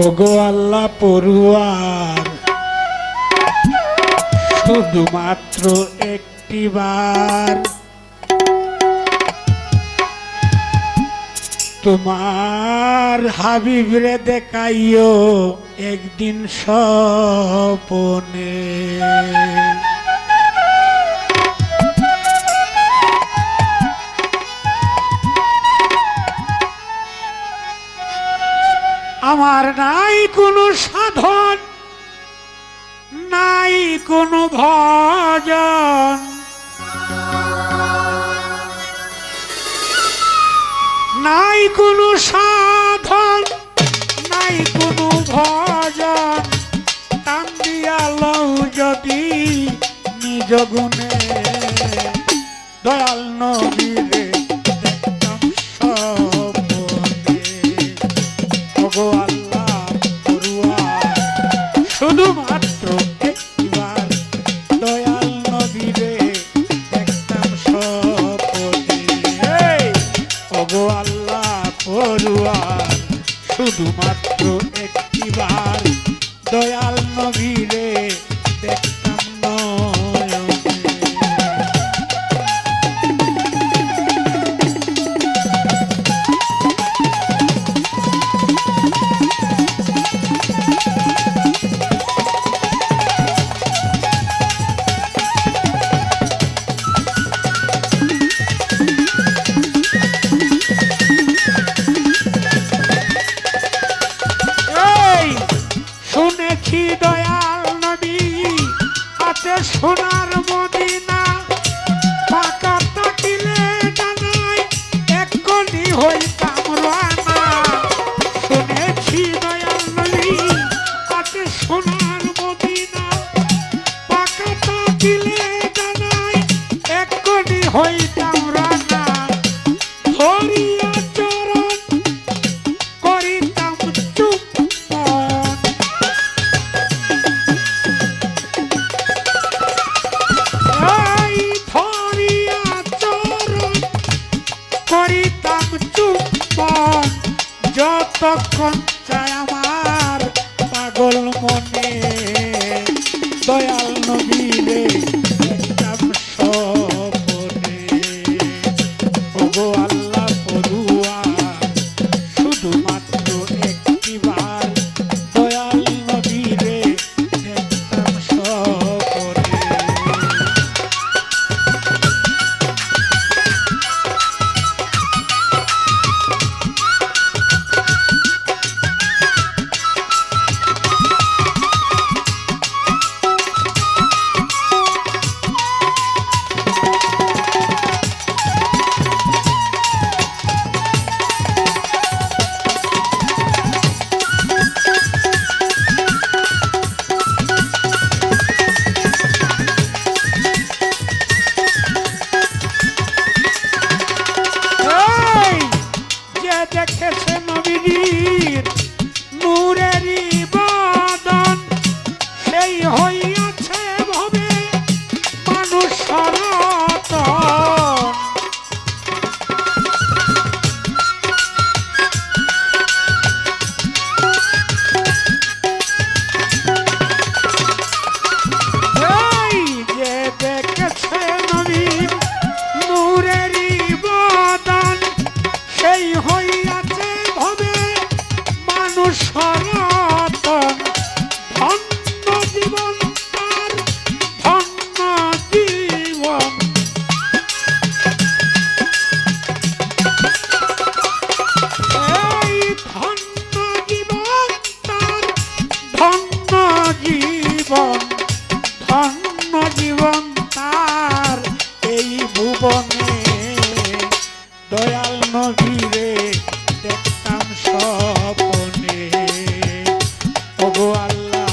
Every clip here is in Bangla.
ওগো আল্লাহ পড়ুয়ার। শুধুমাত্র একটিবার তোমার হাবিবরে দেখাইও একদিন স্বপনে। আমার নাই কোনো সাধন, নাই কোনো ভজন। নাই কোনো সাধন, নাই কোনো ভজন। টান দিয়া লও যদি নিজ গুণে। আল্লাহ পড়ুয়া। শুধুমাত্র একটিবার। দয়াল নবীরে দেখতাম এক্ষুনি যতক্ষণ জীবন ধন্য জীবন তার এই ভুবনে। দয়াল নদীরে দেখতাম স্বপনে। ওগো আল্লাহ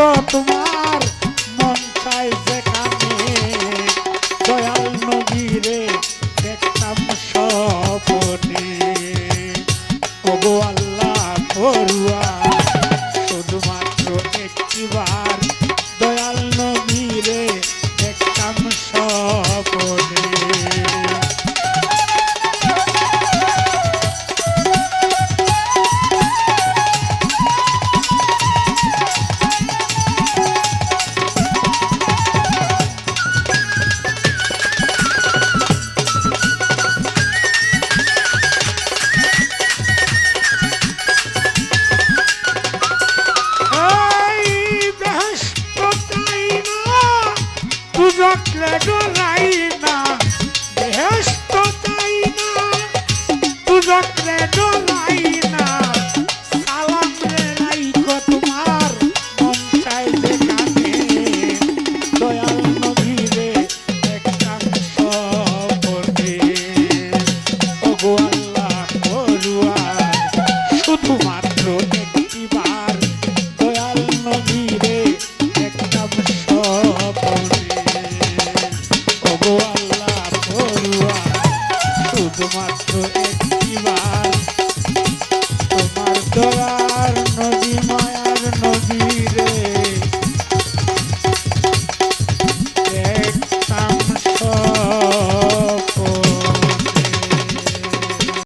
গো তোমার ডরাই না বেহস্ত চাই না দুজনে